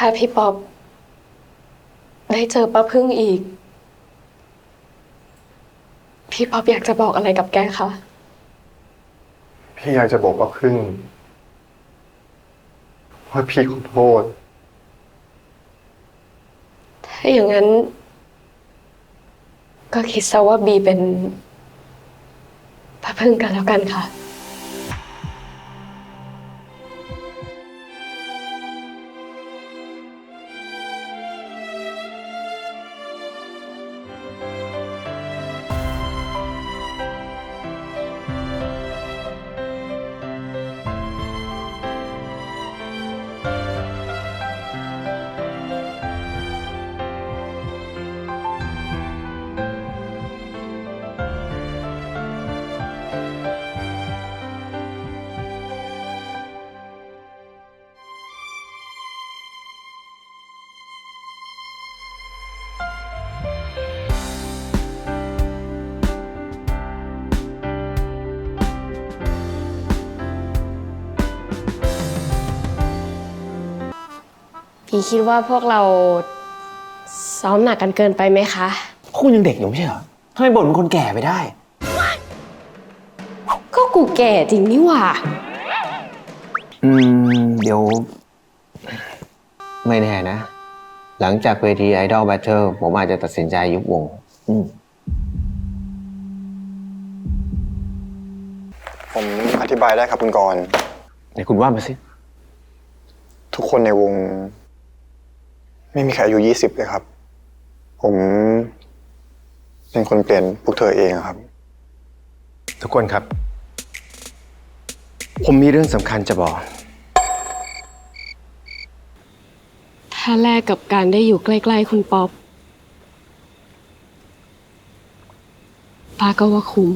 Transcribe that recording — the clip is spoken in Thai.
ถ้าพี่ป๊อปได้เจอป้าพึ่งอีก พี่ป๊อปอยากจะบอกอะไรกับแกคะ พี่อยากจะบอกว่าพึ่งว่าพี่ขอโทษ ถ้าอย่างนั้น ก็คิดซะว่าบีเป็นป้าพึ่งกันแล้วกันค่ะ พี่คิดว่าพวกเราซ้อมหนักกันเกินไปไหมคะพวกคุณยังเด็กอยู่ไม่ใช่เหรอทำไมบ่นเป็นคนแก่ไปได้ ก็กูแก่จริงนี่หว่า อืม เดี๋ยว ไม่แน่นะ หลังจากเวทีไอดอลแบทเทิลผมอาจจะตัดสินใจยุบวง อืม ผมอธิบายได้ครับคุณกรณ์ไหนคุณว่ามาสิ ทุกคนในวง ไม่มีใครอายุยี่สิบเลยครับ ผมเป็นคนเปลี่ยนพวกเธอเองอะครับ ทุกคนครับ ผมมีเรื่องสำคัญจะบอก ถ้าแลกกับการได้อยู่ใกล้ๆคุณป๊อปป้าก็ว่าคุ้ม